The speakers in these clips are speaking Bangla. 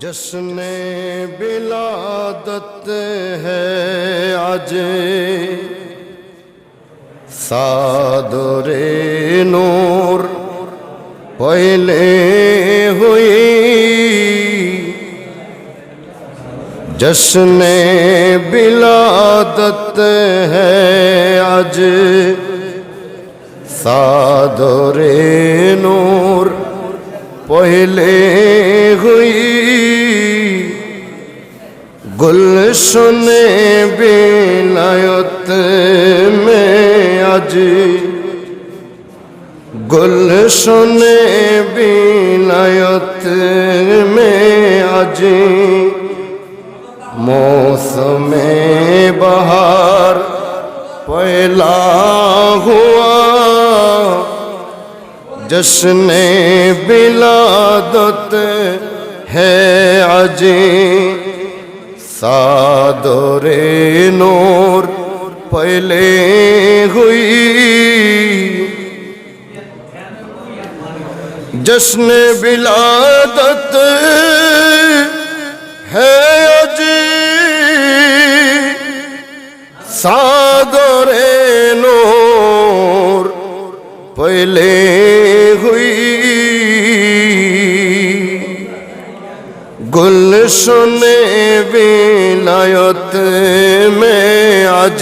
جس میں بلادت ہے آج۔ ساد نور پہلے ہوئی۔ جس نے بلادت ہے آج۔ سادر نور पहले हुई गुलशन बिलायत में आज गुलशन बिलायत में आज मौसम बहार पहला हुआ جشن بلادت ہے عجی سادور نور پہلے ہوئی جشن بلادت ہے عجی سادور نور پہلے गुलशन विलायत में आज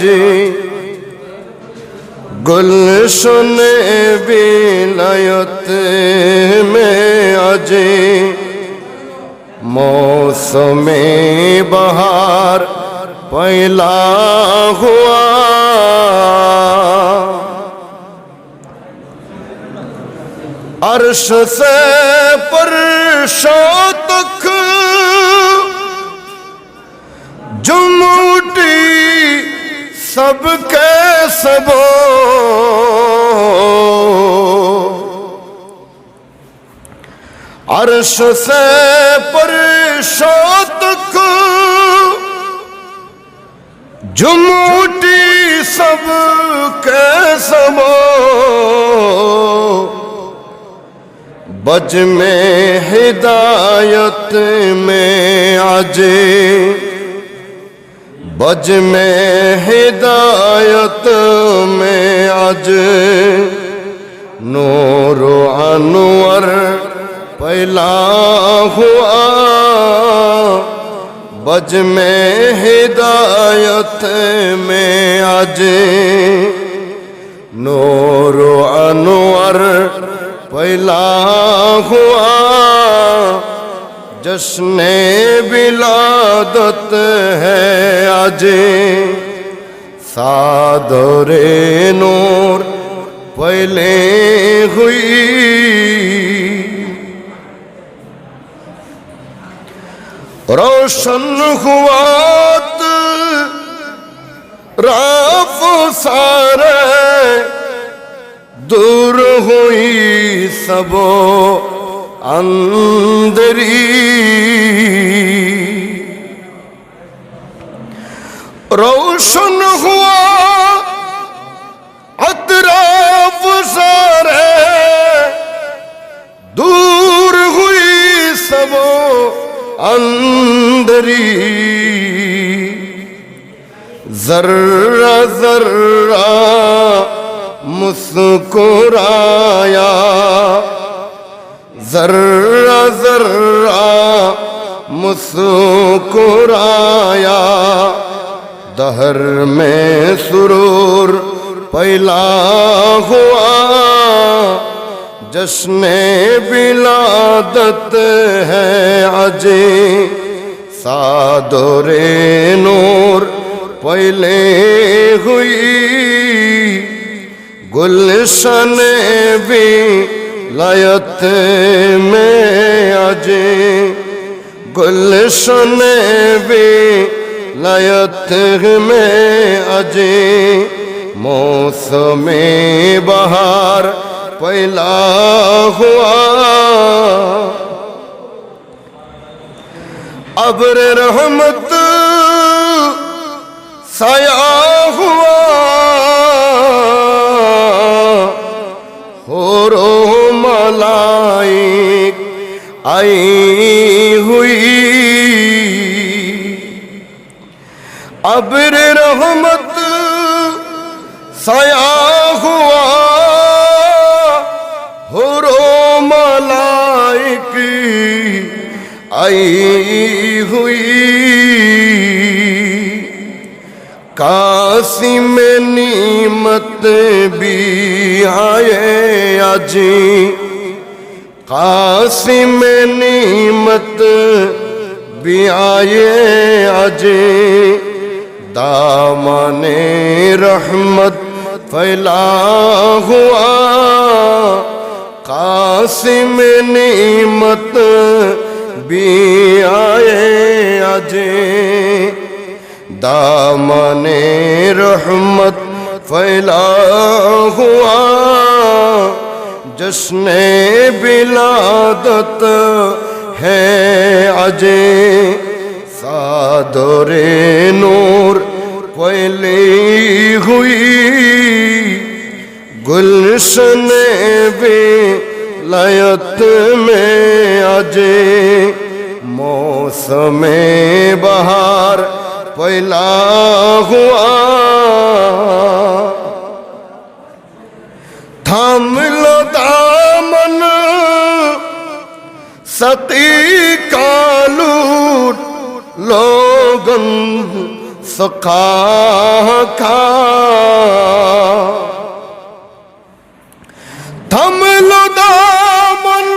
गुलशन विलायत में आज मौसम बहार पहला हुआ अर्श से परशो तक سب کے سب عرش سے پر کو جمعوٹی سب کے سب بج میں ہدایت میں آجے بج میں ہدایت میں آج نور و انور پہلا ہوا بج میں ہدایت میں آج نور و انور پہلا ہوا جشن بلادت সাজে সাদরে নোর পহলে হুই। রোশন হুয়াত রাফ সারে দূর হুই সব অন্দরী روشن ہوا اطراف سارے دور ہوئی سب اندری ذرہ ذرہ مسکرایا ذرہ ذرہ مسکرایا دہر میں سرور پہلا ہوا۔ جشن بلادت ہے اجے سادور نور پہلے ہوئی۔ گلشن بھی لیت میں اجے گلشن بھی لتغ میں اجے موسم بہار پہلا ہوا۔ ابر رحمت سایہ ہوا۔ ہو رو ملائی آئی ابر رحمت سیاح ہوا ہو رو ملائک آئی ہوئی کاسی میں نیمت بھی آئے اجی کاسی میں نیمت بھی آئے آجی دامان رحمت پھیلا ہوا۔ قاسم نعمت بھی آئے اجے دامان رحمت پھیلا ہوا۔ جشن بلادت ہے اجے سادر نور पहली हुई गुलशन भी लयत में अजे मौसम बहार पहला हुआ थाम लो दामन सती कालूट लोगन سکھا کا تھم لو دامن،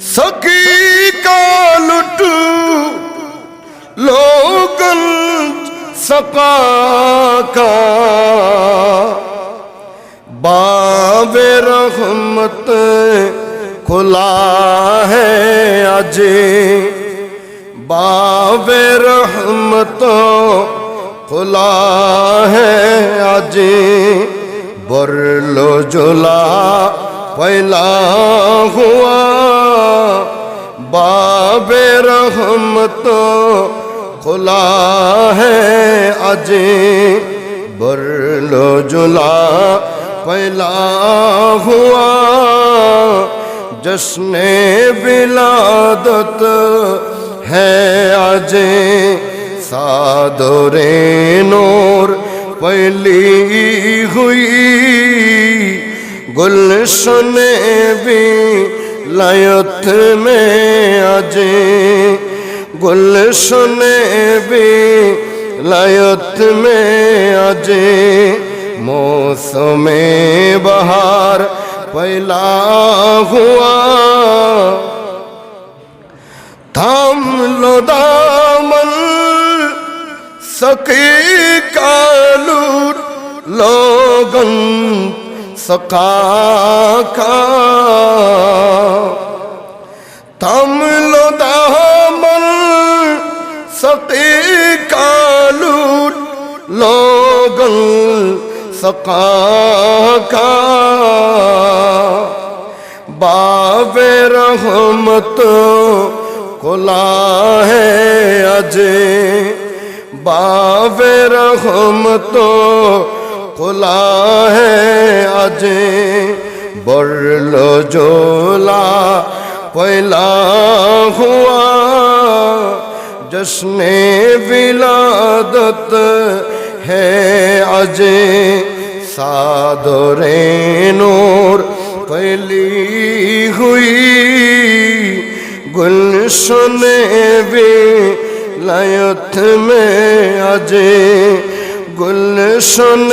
سکی کا لٹ۔ لوگن سپا کا۔ باب رحمت کھلا ہے اجے باب رحمتوں کھلا ہے آج۔ برلو جلا پھیلا ہوا۔ باب رحمتوں کھلا ہے آج۔ برلو جلا پھیلا ہوا۔ جس نے بلادت আজে সাদরে নোর পলি হুই গুলশনে বি লায়ত মে আজে গুলশনে বি লায়ত মে আজে মৌসুমে বহার পহলা হুয়া সকাকা। থামল দামন সতে কালু লোগল সকাকা। বাবে রহমত খোলা হে আজে বাবে রহমত है अजे बाबे रहमत खुला है अजे बरलो जोला पहला हुआ जश्न विलादत है अजे सादरे नूर पहली हुई गुलशन भी लयत में अजे गुलशन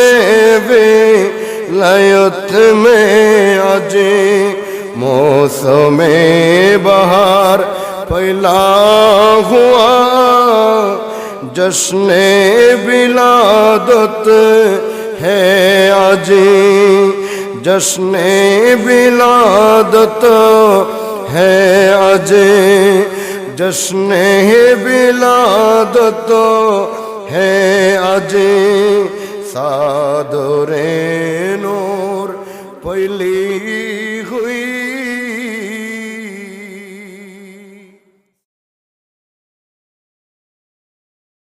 भी लयत में अजे मौसम बहार पहला हुआ जश्न बिलादत है अजे जश्न बिलादत है अजे जश्न बिलादत হে আজি সাদরে নূর পৈলি